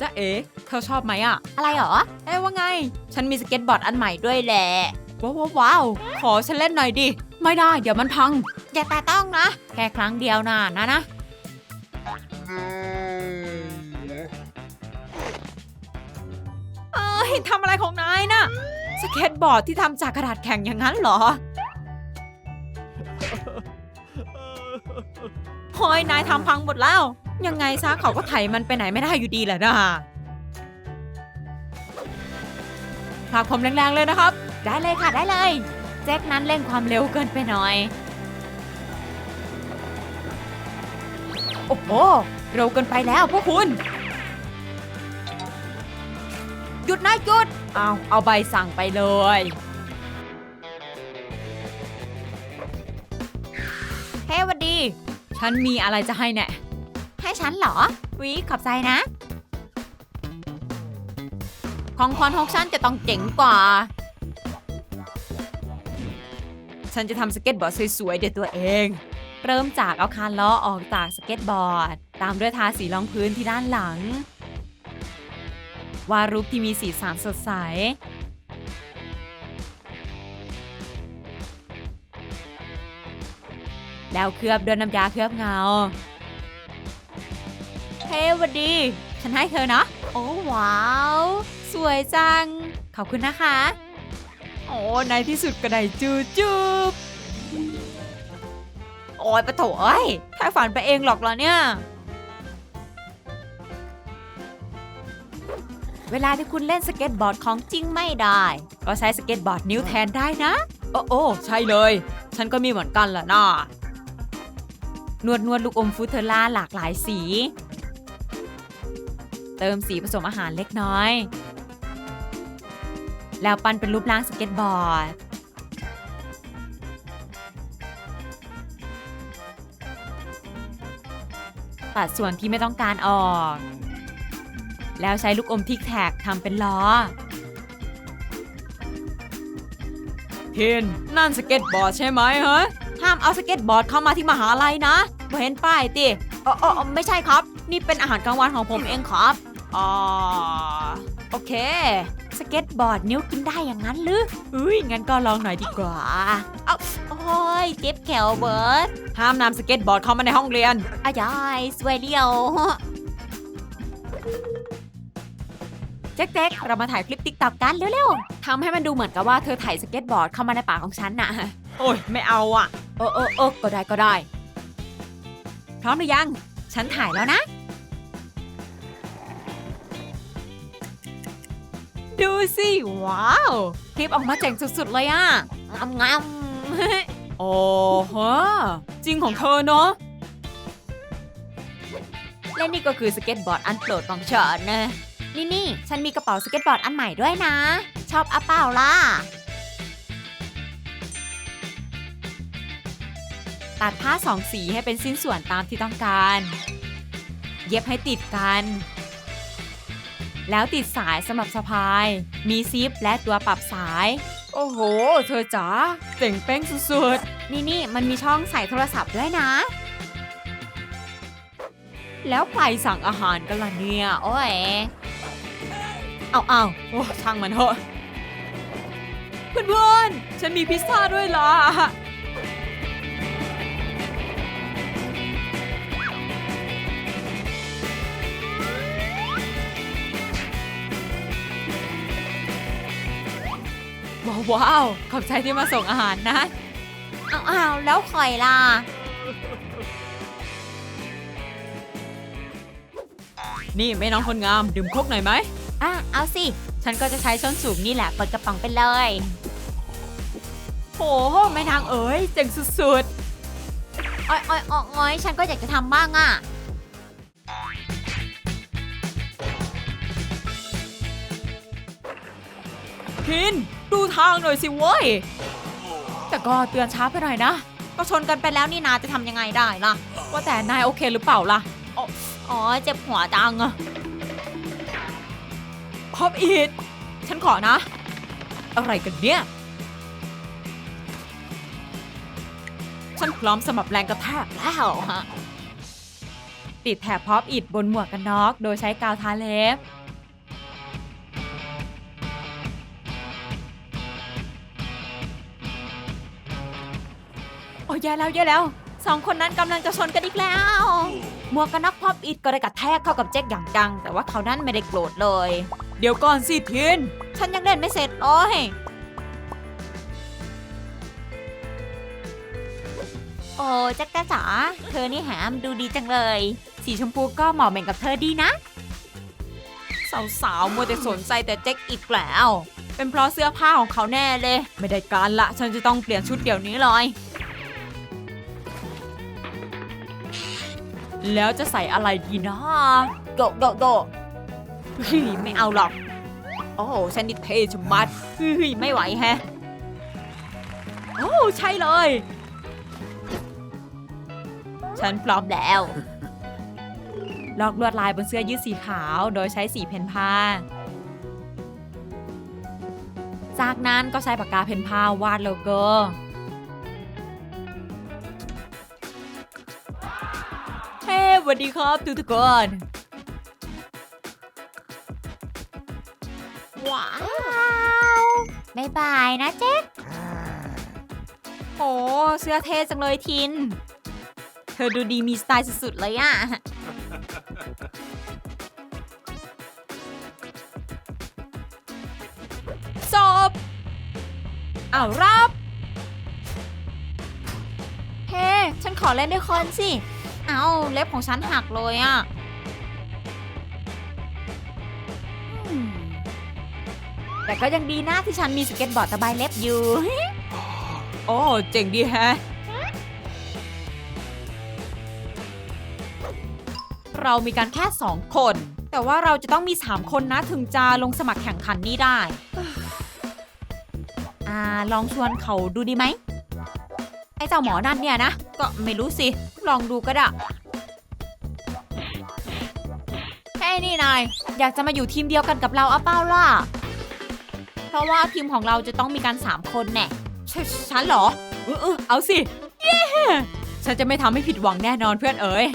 จ๊ะเอ๋เธอชอบไหมอะอะไรหรอ เอ้ยว่าไง ฉันมีสเก็ตบอร์ดอันใหม่ด้วยแหละว้าวว้าวว้าวขอฉันเล่นหน่อยดิ ไม่ได้ เดี๋ยวมันพัง อย่าแตะต้องนะ แค่ครั้งเดียวนะนะนะ เอ้ยทำอะไรของนายน่ะ สเก็ตบอร์ดที่ทำจากกระดาษแข็งอย่างนั้นเหรอพอยนายทำพังหมดแล้ว ยังไงซะเขาก็ไถมันไปไหนไม่ได้อยู่ดีแหละนะผลักผมแรงๆเลยนะครับ ได้เลยค่ะได้เลย แจ็คนั้นเร่งความเร็วเกินไปหน่อย โอ้โหเร็วเกินไปแล้วพวกคุณ หยุดนะหยุด เอาเอาใบสั่งไปเลยเฮ้หวันดี ฉันมีอะไรจะให้แน่ ให้ฉันเหรอวิขอบใจนะ ของขวัญของฉันจะต้องเจ๋งกว่า ฉันจะทำสเก็ตบอร์ดสวยๆเดี๋ยวตัวเอง เริ่มจากเอาคานล้อออกจากสเก็ตบอร์ด ตามด้วยทาสีรองพื้นที่ด้านหลัง วาดรูปที่มีสีสันสดใสแล้วเคลือบด้วยน้ำยาเคลือบเงา เฮ้หวันดี ฉันให้เธอนะ โอ้ว้าว สวยจัง ขอบคุณนะคะ โอ้ในที่สุดก็ได้จูจูบโอ้ยปะโถเอ้ยแค่ฝันไปเองหรอกเหรอเนี่ย เวลาที่คุณเล่นสเก็ตบอร์ดของจริงไม่ได้ ก็ใช้สเก็ตบอร์ดนิ้วแทนได้นะ โอ้โอ้ใช่เลย ฉันก็มีเหมือนกันแหละนะนวดนวดลูกอมฟูเทอร่าหลากหลายสี เติมสีผสมอาหารเล็กน้อย แล้วปั้นเป็นรูปร่างสเก็ตบอร์ด ตัดส่วนที่ไม่ต้องการออก แล้วใช้ลูกอมทิกแท็กทำเป็นล้อเห็นนั่นสเก็ตบอร์ดใช่ไหมฮะห้ามเอาสเก็ตบอร์ดเข้ามาที่มหาลัยนะบ่เห็นป้ายติอ๋ออ๋อไม่ใช่ครับ นี่เป็นอาหารกลางวันของผมเองครับ อ๋อโอเค สเก็ตบอร์ดนิ้วกินได้อย่างนั้นหรืออุ้ยงั้นก็ลองหน่อยดีกว่า เอาโอ้ยเจ็บแขวเบิร์ดห้ามนำสเก็ตบอร์ดเข้ามาในห้องเรียนอายายสวยเดียวแจ๊กๆเรามาถ่ายคลิปติ๊กต็อกกันเร็วๆทำให้มันดูเหมือนกับว่าเธอถ่ายสเก็ตบอร์ดเข้ามาในปากของฉันน่ะ โอ้ยไม่เอาอะเออเออเออก็ได้ก็ได้ พร้อมหรือยัง ฉันถ่ายแล้วนะ ดูสิ ว้าวคลิปออกมาเจ๋งสุดๆเลยอะงามงามโอ้โหจริงของเธอเนาะและนี่ก็คือสเก็ตบอร์ดอันโปรดของฉันนะนี่นี่ฉันมีกระเป๋าสเก็ตบอร์ดอันใหม่ด้วยนะ ชอบอัปเปล่าล่ะ ตัดผ้าสองสีให้เป็นสิ้นส่วนตามที่ต้องการ เย็บให้ติดกัน แล้วติดสายสำหรับสะพาย มีซิปและตัวปรับสาย โอ้โห เธอจ๋าเจ๋งเป้งสุดนี่นี่มันมีช่องใส่โทรศัพท์ด้วยนะๆแล้วใครสั่งอาหารกันล่ะเนี่ย โอ้ยเอาเอาโอ้ช่างมันเถอะเพื่อนๆ ฉันมีพิซซ่าด้วยล่ะ ว้าว ขอบใจที่มาส่งอาหารนะเอาเอาแล้วคอยล่ะ นี่แม่น้องคนงาม ดื่มโคกหน่อยไหมอะ เอาสิ ฉันก็จะใช้ช้อนสูบนี่แหละ เปิดกระป๋องไปเลยโอ้โหแม่นางเอ๋ยเจ๋งสุดอ้อยอ้อยอ้อยอ้อยฉันก็อยากจะทำบ้างอะๆพิน ดูทางหน่อยสิเว้ย แต่ก็เตือนช้าไปหน่อยนะ ก็ชนกันไปแล้วนี่นาจะทำยังไงได้ล่ะ ว่าแต่นายโอเคหรือเปล่าล่ะ อ๋อเจ็บหัวจังอะพอบอีทฉันขอนะ อะไรกันเนี่ย ฉันพร้อมสำหรับแรงกระแทกแล้วฮะ ติดแถบพร็อปอิดบนหมวกกันน็อกโดยใช้กาวทาเล็บ อ้ยแย่แล้วแย่แล้วสองคนนั้นกำลังจะชนกันอีกแล้ว หมวกกันน็อกพร็อปอิดก็ได้กระแทกเข้ากับแจ็คอย่างจัง แต่ว่าเขานั้นไม่ได้โกรธเลย เดี๋ยวก่อนสิทิน ฉันยังเล่นไม่เสร็จเลยโอ้แจ็คจ้าจ๋าเธอนี่แหมดูดีจังเลย สีชมพูก็เหมาะเหม่งกับเธอดีนะ สาวๆมัวแต่สนใจแต่แจ็คอีกแล้ว เป็นเพราะเสื้อผ้าของเขาแน่เลย ไม่ได้การละ ฉันจะต้องเปลี่ยนชุดเดี๋ยวนี้เลย แล้วจะใส่อะไรดีนะโดโดโดเฮ้ยไม่เอาหรอก โอ้ฉันนี่เท่ชะมัดเฮ้ยไม่ไหวแฮะ โอ้ใช่เลย ฉันพร้อมแล้ว ลอกลวดลายบนเสื้อยืดสีขาว โดยใช้สีเพนผ้า จากนั้นก็ใช้ปากกาเพนผ้าวาดโลโก้ วัสดีครับทุกทุกๆคนว้าวบ๊ายบายนะเจ๊กโอ้เสื้อเท่จังเลยทิน เธอดูดีมีสไตล์สุดๆเลยอะจบเอารับ เฮ้ ฉันขอเล่นด้วยคนสิ เอาเล็บของฉันหักเลยอะอืมแต่ก็ยังดีนะที่ฉันมีสเก็ตบอร์ดตะไบเล็บอยู่ โอ้ เจ๋งดีแฮะ เรามีกันแค่2คน แต่ว่าเราจะต้องมี3คนนะถึงจะลงสมัครแข่งขันนี้ได้ อ่า ลองชวนเขาดูดีไหมไอ้เจ้าหมอนั่นเนี่ยนะ ก็ไม่รู้สิ ลองดูก็ได้แค่นี่นาย อยากจะมาอยู่ทีมเดียวกันกับเราเอะเป้าล่ะ เพราะว่าทีมของเราจะต้องมีกัน3คนแน่ฉฉันเหรอเออเออเอาสิ เย้ฉันจะไม่ทำให้ผิดหวังแน่นอนเพื่อนเอ๋ย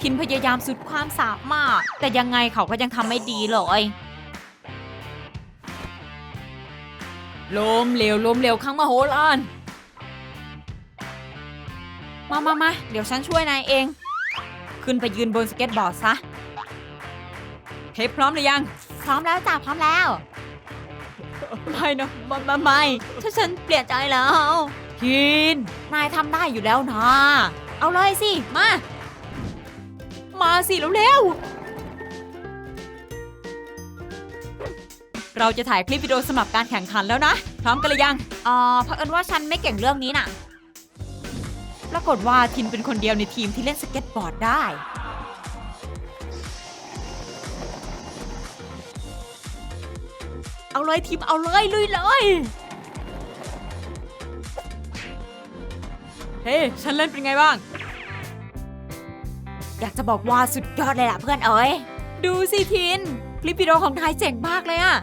คินพยายามสุดความสามารถ แต่ยังไงเขาก็ยังทำไม่ดีเลยล้มเหลวล้มเหลวครั้งมโหฬาร มามามาเดี๋ยวฉันช่วยนายเอง ขึ้นไปยืนบนสเก็ตบอร์ดซะเทปพร้อมหรือยัง พร้อมแล้วจ้าพร้อมแล้ว ไม่นะไม่ไม่ไม่ถ้าฉันเปลี่ยนใจแล้วกิน นายทำได้อยู่แล้วนะ เอาเลยสิ มา มาสิเร็วๆเราจะถ่ายคลิปวิดีโอสำหรับการแข่งขันแล้วนะ พร้อมกันหรือยังอ๋อเพราะเอิญว่าฉันไม่เก่งเรื่องนี้น่ะ ปรากฏว่าทินเป็นคนเดียวในทีมที่เล่นสเก็ตบอร์ดได้ เอาเลยทีมเอาเลยลุยเลย เฮ้ฉันเล่นเป็นไงบ้าง อยากจะบอกว่าสุดยอดเลยล่ะเพื่อนเอ๋ยดูสิทิน คลิปวิดีโอของนายเจ๋งมากเลยอะ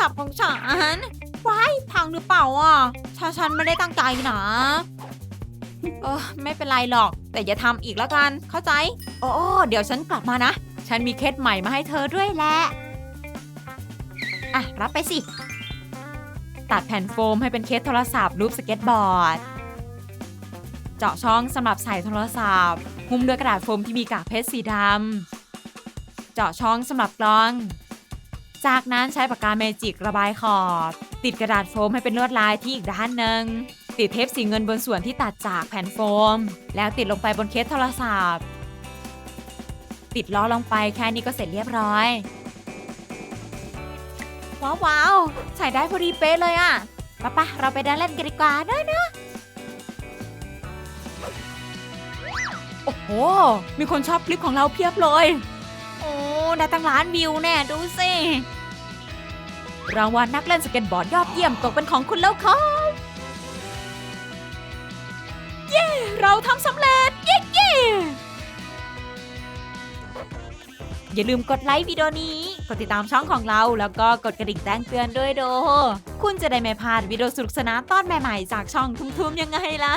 ศัพท์ของฉันว้ายพังหรือเปล่าอะถ้าฉันไม่ได้ตั้งใจนะเออไม่เป็นไรหรอก แต่อย่าทำอีกแล้วกัน เข้าใจ โอ้เดี๋ยวฉันกลับมานะ ฉันมีเคสใหม่มาให้เธอด้วยแหละ อะ รับไปสิ ตัดแผ่นโฟมให้เป็นเคสโทรศัพท์รูปสเก็ตบอร์ด เจาะช่องสำหรับใส่โทรศัพท์ หุ้มด้วยกระดาษโฟมที่มีกากเพชรสีดำ เจาะช่องสำหรับกล้อง จากนั้นใช้ปากกาเมจิกระบายขอบ ติดกระดาษโฟมให้เป็นลวดลายที่อีกด้านหนึ่งติดเทปสีเงินบนส่วนที่ตัดจากแผ่นโฟม แล้วติดลงไปบนเคสโทรศัพท์ ติดล้อลงไปแค่นี้ก็เสร็จเรียบร้อย ว้าวใส่ได้พอดีเป๊ะเลยอะปะปะเราไปเดินเล่นกันดีกว่านะนะโอ้โห มีคนชอบคลิปของเราเพียบเลย โอ้ ได้ตั้งล้านวิวแน่ ดูสิ รางวัลนักเล่นสเก็ตบอร์ดยอดเยี่ยมตกเป็นของคุณแล้วครับเย้ เราทำสำเร็จ เย้เย้อย่าลืมกดไลค์วิดีโอนี้ กดติดตามช่องของเรา แล้วก็กดกระดิ่งแจ้งเตือนด้วยโด คุณจะได้ไม่พลาดวิดีโอสนุกสนานตอนใหม่ๆ จากช่องทุ่มๆยังไงล่ะ